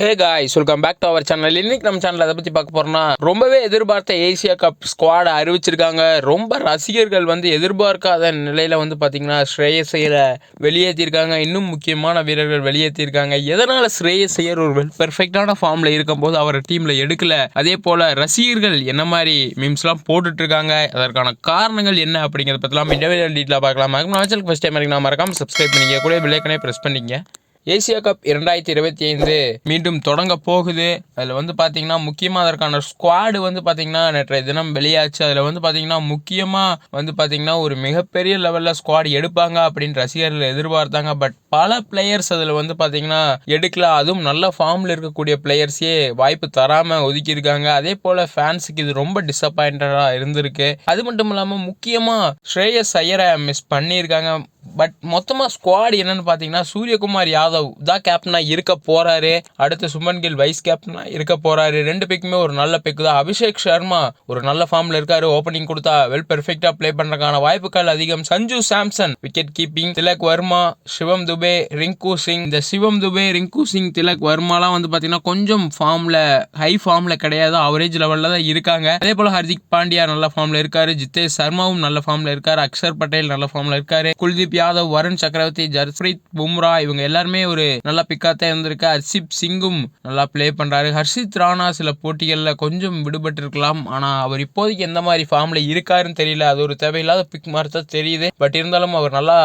Hey guys welcome back to our channel இன்னைக்கு நம்ம channel அதை பற்றி பார்க்க போகிறோம்னா ரொம்பவே எதிர்பார்த்த ஏசியா கப் ஸ்குவாட் அறிவிச்சிருக்காங்க. ரொம்ப ரசிகர்கள் வந்து எதிர்பார்க்காத நிலையில் வந்து பார்த்தீங்கன்னா ஸ்ரேயஸ் ஐயரை வெளியேற்றிருக்காங்க இன்னும் முக்கியமான வீரர்கள் வெளியேற்றிருக்காங்க எதனால் ஸ்ரேயஸ் ஐயர் ஒரு வெல் பெர்ஃபெக்டான ஃபார்மில் இருக்கும்போது அவரை டீமில் எடுக்கல? அதே போல் ரசிகர்கள் என்ன மாதிரி மீம்ஸ்லாம் போட்டுட்ருக்காங்க? அதற்கான காரணங்கள் என்ன அப்படிங்கிறத பற்றிலாம் இன்டர்வியூ டீட்டெயிலாக பார்க்கலாம். நம்ம ஃபஸ்ட் டைம் நான் மறக்காமல் சப்ஸ்கிரைப் பண்ணிக்க கூட விலைக்கனே ப்ரெஸ் பண்ணிங்க ஏசியா கப் இரண்டாயிரத்தி இருபத்தி ஐந்து மீண்டும் தொடங்க போகுது. அதில் வந்து பார்த்தீங்கன்னா முக்கியமாக அதற்கான ஸ்குவாடு வந்து பார்த்தீங்கன்னா நேற்றைய தினம் வெளியாச்சு. அதில் வந்து பார்த்தீங்கன்னா முக்கியமாக வந்து பார்த்தீங்கன்னா ஒரு மிகப்பெரிய லெவலில் ஸ்குவாடு எடுப்பாங்க அப்படின்னு ரசிகர்கள் எதிர்பார்த்தாங்க. பட் பல பிளேயர்ஸ் அதில் வந்து பார்த்தீங்கன்னா எடுக்கல. அதுவும் நல்ல ஃபார்மில் இருக்கக்கூடிய பிளேயர்ஸே வாய்ப்பு தராமல் ஒதுக்கியிருக்காங்க. அதே போல் ஃபேன்ஸுக்கு இது ரொம்ப டிசப்பாயின்டாக இருந்திருக்கு. அது மட்டும் இல்லாமல் முக்கியமாக ஸ்ரேயஸ் ஐயரை மிஸ் பண்ணியிருக்காங்க. பட் மொத்தமாக ஸ்குவாட் என்னன்னு பார்த்தீங்கன்னா சூரியகுமார் யாதவ் தான் கேப்டனாக இருக்க போகிறாரு அடுத்து சுமன் கில் வைஸ் கேப்டனாக இருக்க போகிறாரு ரெண்டு பேக்குமே ஒரு நல்ல பிக் தான். அபிஷேக் சர்மா ஒரு நல்ல ஃபார்மில் இருக்கார். ஓப்பனிங் கொடுத்தா வெல் பெர்ஃபெக்டாக ப்ளே பண்ணுறதுக்கான வாய்ப்புகள் அதிகம். Sanju Samson wicket keeping Tilak Varma Shivam Dube Rinku Singh. இந்த சிவம் துபே ரிங்கு சிங் திலக் வர்மாலாம் வந்து பார்த்தீங்கன்னா கொஞ்சம் ஃபார்மில் ஹை ஃபார்மில் கிடையாது. அவரேஜ் லெவலில் தான் இருக்காங்க. அதே போல் ஹர்திக் பாண்டியா நல்ல ஃபார்மில் இருக்காரு. ஜித்தேஷ் சர்மாவும் நல்ல ஃபார்மில் இருக்காரு. அக்ஷர் பட்டேல் நல்ல ஃபார்மில் இருக்காரு. குல்தீப் யாதவ் வருண் சக்கரவர்த்தி ஜர்ப்ரீத் பும்ரா இவங்க எல்லாருமே ஒரு நல்ல பிக்காத்தான் இருந்திருக்கு. ஹர்ஷிப் சிங்கும் நல்லா ப்ளே பண்ணுறாரு ஹர்ஷித் ராணா சில போட்டிகளில் கொஞ்சம் விடுபட்டு இருக்கலாம் அவர் இப்போதைக்கு எந்த மாதிரி ஃபார்மில் இருக்காருன்னு தெரியல. அது ஒரு தேவையில்லாத பிக் மாதிரி தான் தெரியுது. பட் இருந்தாலும் அவர் நல்லா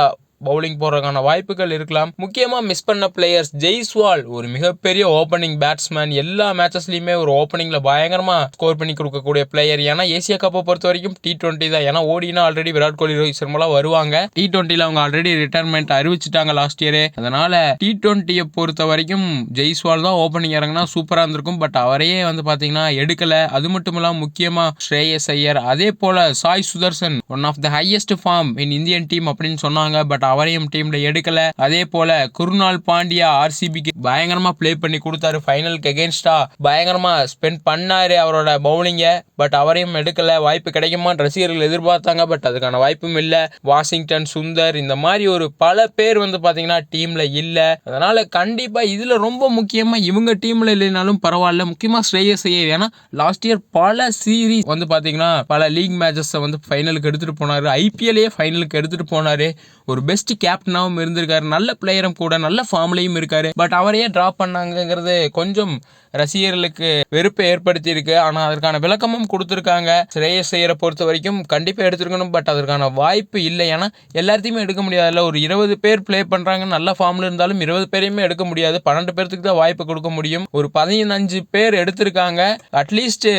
பவுலிங் போடுறதுக்கான வாய்ப்புகள் இருக்கலாம். முக்கியமாக மிஸ் பண்ண பிளேயர்ஸ் ஜெய்ஸ்வால் ஒரு மிகப்பெரிய ஓப்பனிங் பேட்ஸ்மேன் எல்லா மேட்சஸ்லையுமே ஒரு ஓப்பனிங்கில் பயங்கரமாக ஸ்கோர் பண்ணி கொடுக்கக்கூடிய பிளேயர் ஏன்னா ஏசியா கப்பை பொறுத்த வரைக்கும் டி டுவெண்ட்டி தான். ஏன்னா ஓடினா ஆல்ரெடி விராட் கோலி ரோஹித் சர்மாலாம் வருவாங்க. டி டுவெண்ட்டியில் அவங்க ஆல்ரெடி ரிட்டையர்மெண்ட் அறிவிச்சிட்டாங்க லாஸ்ட் இயரே அதனால டி டுவெண்ட்டியை பொறுத்த வரைக்கும் ஜெய்ஸ்வால் தான் ஓப்பனிங் இறங்கினா சூப்பராக இருந்திருக்கும். பட் அவரையே வந்து பார்த்தீங்கன்னா எடுக்கலை. அது மட்டும் இல்லாமல் முக்கியமாக ஸ்ரேயஸ் ஐயர். அதே போல Sai Sudharsan one of the highest form in Indian team அப்படின்னு சொன்னாங்க. பட் அவரையும் டீம்ல எடுக்கல. அதே போல குருநாள் பாண்டியா ஆர்சிபிக்கு பயங்கரமா ப்ளே பண்ணி கொடுத்தாரு ஃபைனலுக்கு எகேன்ஸ்டா பயங்கரமா ஸ்பெண்ட் பண்ணாரு அவரோட பவுலிங்க பட் அவரையும் எடுக்கல வாய்ப்பு கிடைக்குமான்னு ரசிகர்கள் எதிர்பார்த்தாங்க பட் அதுக்கான வாய்ப்பும் இல்லை. வாஷிங்டன் சுந்தர் இந்த மாதிரி ஒரு பல பேர் வந்து பார்த்தீங்கன்னா டீமில் இல்லை. அதனால் கண்டிப்பாக இதில் ரொம்ப முக்கியமாக இவங்க டீமில் இல்லைனாலும் பரவாயில்ல. முக்கியமாக ஸ்ரேயஸ் ஐயர். ஏன்னா லாஸ்ட் இயர் பல சீரீஸ் வந்து பார்த்தீங்கன்னா பல லீக் மேட்சஸை வந்து ஃபைனலுக்கு எடுத்துகிட்டு போனார். ஐபிஎல்லையே ஃபைனலுக்கு எடுத்துகிட்டு போனார். ஒரு பெஸ்ட் கேப்டனாகவும் இருந்திருக்காரு. நல்ல பிளேயரும் கூட நல்ல ஃபார்ம்லேயும் இருக்கார். பட் அவரையே ட்ராப் பண்ணாங்கங்கிறது கொஞ்சம் ரசிகர்களுக்கு வெறுப்பை ஏற்படுத்தி இருக்கு ஆனால் அதற்கான விளக்கமும் கொடுத்துருக்காங்க. ஸ்ரேயஸ் ஐயரை பொறுத்த வரைக்கும் கண்டிப்பாக எடுத்துருக்கணும். பட் அதற்கான வாய்ப்பு இல்லை ஏன்னா எல்லாத்தையுமே எடுக்க முடியாதுல்ல ஒரு இருபது பேர் ப்ளே பண்ணுறாங்க நல்ல ஃபார்மில் இருந்தாலும் இருபது பேரையுமே எடுக்க முடியாது. பன்னெண்டு பேர்த்துக்கு தான் வாய்ப்பு கொடுக்க முடியும். ஒரு பதினஞ்சு பேர் எடுத்திருக்காங்க. அட்லீஸ்ட்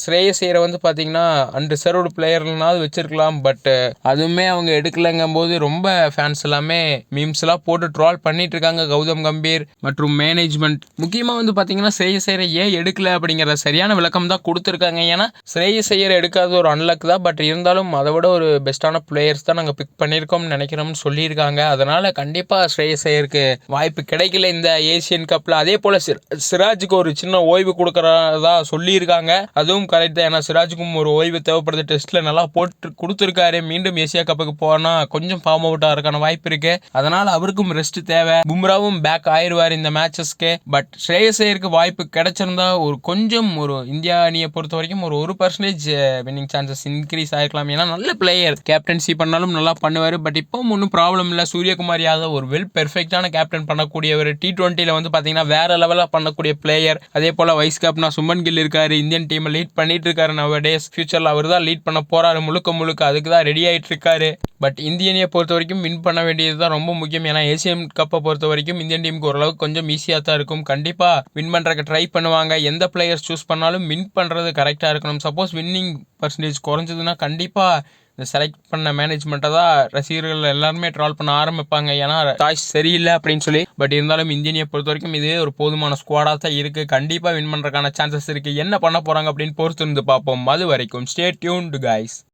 ஸ்ரேயஸ் ஐயரை வந்து பார்த்தீங்கன்னா அன்ரிசர்வ்டு பிளேயர்னாவது வச்சிருக்கலாம். பட் அதுவுமே அவங்க எடுக்கலைங்கும் போது ரொம்ப ஃபேன்ஸ் எல்லாமே மீம்ஸ்லாம் போட்டு ட்ரால் பண்ணிட்டு இருக்காங்க. கௌதம் கம்பீர் மற்றும் மேனேஜ்மெண்ட் முக்கியமாக வந்து பார்த்தீங்கன்னா ஸ்ரேயஸ் ஐயரை ஏன் எடுக்கல அப்படிங்கிற சரியான விளக்கம் தான் கொடுத்துருக்காங்க. ஏன்னா ஸ்ரேயஸ் ஐயர் எடுக்காத ஒரு அன்லக் தான். பட் இருந்தாலும் அதை விட ஒரு பெஸ்ட்டான பிளேயர்ஸ் தான் நாங்கள் பிக் பண்ணியிருக்கோம்னு நினைக்கிறோம்னு சொல்லியிருக்காங்க. அதனால் கண்டிப்பாக ஸ்ரேயஸ் ஐயருக்கு வாய்ப்பு கிடைக்கல இந்த ஏசியன் கப்பில் அதே போல் சிராஜுக்கு ஒரு சின்ன ஓய்வு கொடுக்குறதா சொல்லியிருக்காங்க. அதுவும் கரெக்ட் தான். ஏன்னா சிராஜுக்கும் ஒரு ஓய்வு தேவைப்படுது. டெஸ்ட்டில் நல்லா போட்டு கொடுத்துருக்காரு. மீண்டும் ஏசியா கப்புக்கு போனால் கொஞ்சம் ஃபார்ம் அவுட்டாக இருக்கான வாய்ப்பு இருக்குது அதனால் அவருக்கும் ரெஸ்ட் தேவை. பும்ராவும் பேக் ஆயிடுவார் இந்த மேட்சஸ்க்கு பட் ஸ்ரேயஸ் ஐயருக்கு வாய்ப்பு கிடச்சிருந்தா ஒரு கொஞ்சம் ஒரு இந்தியா அணியை பொறுத்த வரைக்கும் ஒரு ஒரு பர்சன்டேஜ் வின்னிங் சான்சஸ் இன்க்ரீஸ் ஆகிருக்கலாம் ஏன்னா நல்ல பிளேயர் கேப்டன்சி பண்ணாலும் நல்லா பண்ணுவார். பட் இப்போ ஒன்றும் ப்ராப்ளம் இல்லை. சூரியகுமார் யாதவ் ஒரு வெல் பெர்ஃபெக்டான கேப்டன் பண்ணக்கூடியவர். டி டுவெண்ட்டியில் வந்து பார்த்தீங்கன்னா வேற லெவலில் பண்ணக்கூடிய பிளேயர் அதே போல் வைஸ் கேப்டனா சுமன் கில் இருக்கார். இந்தியன் டீமை லீட் பண்ணிட்டு இருக்காரு நவ டேஸ் ஃபியூச்சரில் அவர் தான் லீட் பண்ண போறாரு. முழுக்க முழுக்க அதுக்கு தான் ரெடி ஆகிட்டு இருக்காரு. பட் இந்தியனியை பொறுத்த வரைக்கும் வின் பண்ண வேண்டியது தான் ரொம்ப முக்கியம். ஏன்னா ஏசியன் கப்பை பொறுத்த வரைக்கும் இந்தியன் டீமுக்கு ஓரளவுக்கு கொஞ்சம் ஈஸியாக தான் இருக்கும். கண்டிப்பாக வின் பண்ணுறக்கு ட்ரை பண்ணுவாங்க. எந்த பிளேயர்ஸ் சூஸ் பண்ணாலும் வின் பண்ணுறது கரெக்டாக இருக்கணும். சப்போஸ் வின்னிங் பர்சன்டேஜ் குறைஞ்சதுன்னா கண்டிப்பாக இந்த செலக்ட் பண்ண மேனேஜ்மெண்ட்டை தான் ரசிகர்கள் எல்லாருமே ட்ரால் பண்ண ஆரம்பிப்பாங்க. ஏன்னா சாய்ஸ் சரியில்லை அப்படின்னு சொல்லி. பட் இருந்தாலும் இந்தியனியை பொறுத்த வரைக்கும் இதே ஒரு போதுமான ஸ்குவாடாக தான் இருக்குது கண்டிப்பாக வின் பண்ணுறதுக்கான சான்சஸ் இருக்குது என்ன பண்ண போகிறாங்க அப்படின்னு பொறுத்து இருந்து பார்ப்போம். அது வரைக்கும் ஸ்டே டியூன்டு கைஸ்